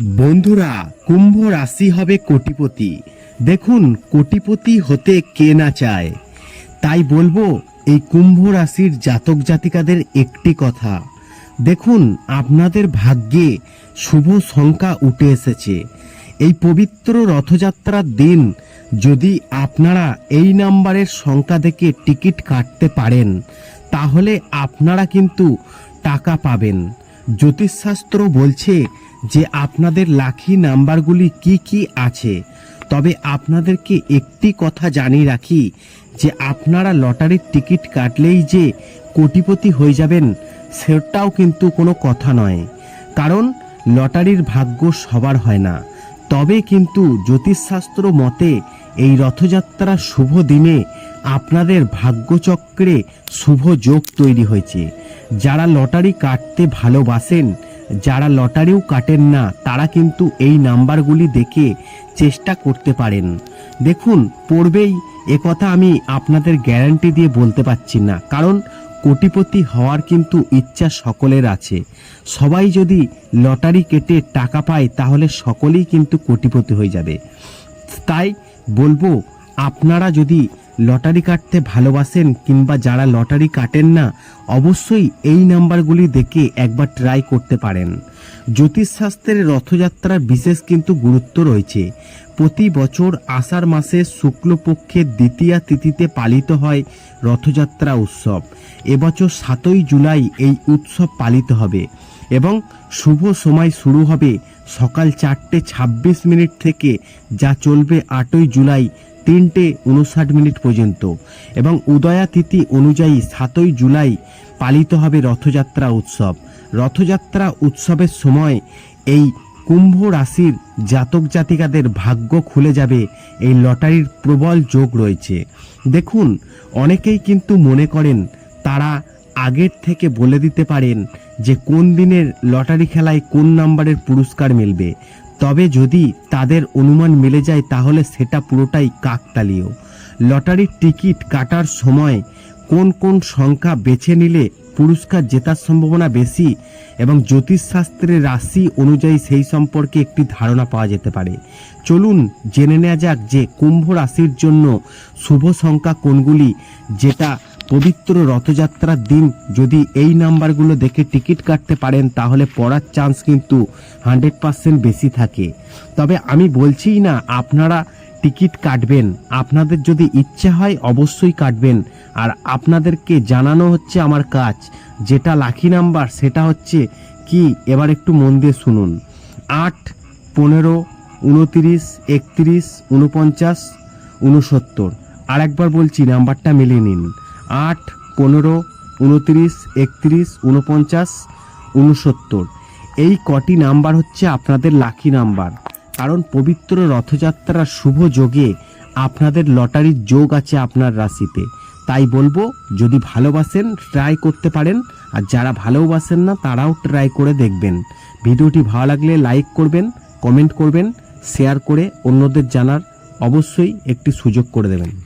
বন্ধুরা, কুম্ভ রাশি হবে কোটিপতি। দেখুন, কোটিপতি হতে কে না চায়। তাই বলব, এই কুম্ভ রাশির জাতক জাতিকাদের একটি কথা। দেখুন, আপনাদের ভাগ্যে শুভ সংখ্যা উঠে এসেছে। এই পবিত্র রথযাত্রার দিন যদি আপনারা এই নাম্বারের সংখ্যা দেখে টিকিট কাটতে পারেন, তাহলে আপনারা কিন্তু টাকা পাবেন। জ্যোতিষশাস্ত্র বলছে যে আপনাদের লাখি নাম্বারগুলি কি কি আছে, তবে আপনাদেরকে একটি কথা জানিয়ে রাখি, যে আপনারা লটারির টিকিট কাটলেই যে কোটিপতি হয়ে যাবেন, সেটাও কিন্তু কোনো কথা নয়। কারণ লটারির ভাগ্য সবার হয় না। তবে কিন্তু জ্যোতিষশাস্ত্র মতে এই রথযাত্রার শুভ দিনে আপনাদের ভাগ্যচক্রে শুভ যোগ তৈরি হয়েছে। যারা লটারি কাটতে ভালোবাসেন যারা লটারিও কাটেন না, তারা কিন্তু এই নাম্বারগুলি দেখে চেষ্টা করতে পারেন। দেখুন, পড়বেই একথা আমি আপনাদের গ্যারান্টি দিয়ে বলতে পারছি না, কারণ কোটিপতি হওয়ার কিন্তু ইচ্ছা সকলের আছে। সবাই যদি লটারি কেটে টাকা পায়, তাহলে সকলেই কিন্তু কোটিপতি হয়ে যাবে। তাই বলব, আপনারা যদি লটারি কাটতে ভালোবাসেন কিংবা যারা লটারি কাটেন না, অবশ্যই এই নাম্বারগুলি দেখে একবার ট্রাই করতে পারেন। জ্যোতিষশাস্ত্রের রথযাত্রার বিশেষ কিন্তু গুরুত্ব রয়েছে। প্রতি বছর আষাঢ় মাসের শুক্লপক্ষের দ্বিতীয়া তিথিতে পালিত হয় রথযাত্রা উৎসব। এবছর সাতই জুলাই এই উৎসব পালিত হবে এবং শুভ সময় শুরু হবে সকাল চারটে ছাব্বিশ মিনিট থেকে, যা চলবে আটই জুলাই তিনটে উনষাট মিনিট পর্যন্ত এবং উদয়া তিথি অনুযায়ী সাতই জুলাই পালিত হবে রথযাত্রা উৎসব। রথযাত্রা উৎসবের সময় এই কুম্ভ রাশির জাতক জাতিকাদের ভাগ্য খুলে যাবে এই লটারির প্রবল যোগ রয়েছে। দেখুন, অনেকেই কিন্তু মনে করেন, তারা আগের থেকে বলে দিতে পারেন যে কোন দিনের লটারি খেলায় কোন নাম্বারের পুরস্কার মিলবে। তবে যদি তাদের অনুমান মিলে যায়, তাহলে সেটা পুরোটাই কাকতালীয়। লটারির টিকিট কাটার সময় কোন কোন সংখ্যা বেছে নিলে পুরস্কার জেতার সম্ভাবনা বেশি এবং জ্যোতিষশাস্ত্রের রাশি অনুযায়ী সেই সম্পর্কে একটি ধারণা পাওয়া যেতে পারে। চলুন জেনে নেওয়া যাক যে কুম্ভ রাশির জন্য শুভ সংখ্যা কোনগুলি, যেটা পবিত্র রথযাত্রার দিন যদি এই নাম্বারগুলো দেখে টিকিট কাটতে পারেন, তাহলে পড়ার চান্স কিন্তু হান্ড্রেড পার্সেন্ট বেশি থাকে। তবে আমি বলছি না, আপনারা টিকিট কাটবেন। আপনাদের যদি ইচ্ছা হয়, অবশ্যই কাটবেন। আর আপনাদেরকে জানানো হচ্ছে আমার কাজ। যেটা লাখি নাম্বার, সেটা হচ্ছে কি? এবার একটু মন দিয়ে শুনুন। আট, পনেরো, উনতিরিশ, একত্রিশ, উনপঞ্চাশ, উনসত্তর। আর একবার বলছি, নাম্বারটা মিলিয়ে নিন। আট, পনেরো, উনতিরিশ, একত্রিশ, উনপঞ্চাশ, উনসত্তর। এই কটি নাম্বার হচ্ছে আপনাদের লাকি নাম্বার। কারণ পবিত্র রথযাত্রার শুভ যোগে আপনাদের লটারির যোগ আছে আপনার রাশিতে। তাই বলব, যদি ভালোবাসেন ট্রাই করতে পারেন। আর যারা ভালোবাসেন না, তারাও ট্রাই করে দেখবেন। ভিডিওটি ভালো লাগলে লাইক করবেন কমেন্ট করবেন শেয়ার করে অন্যদের জানার অবশ্যই একটি সুযোগ করে দেবেন।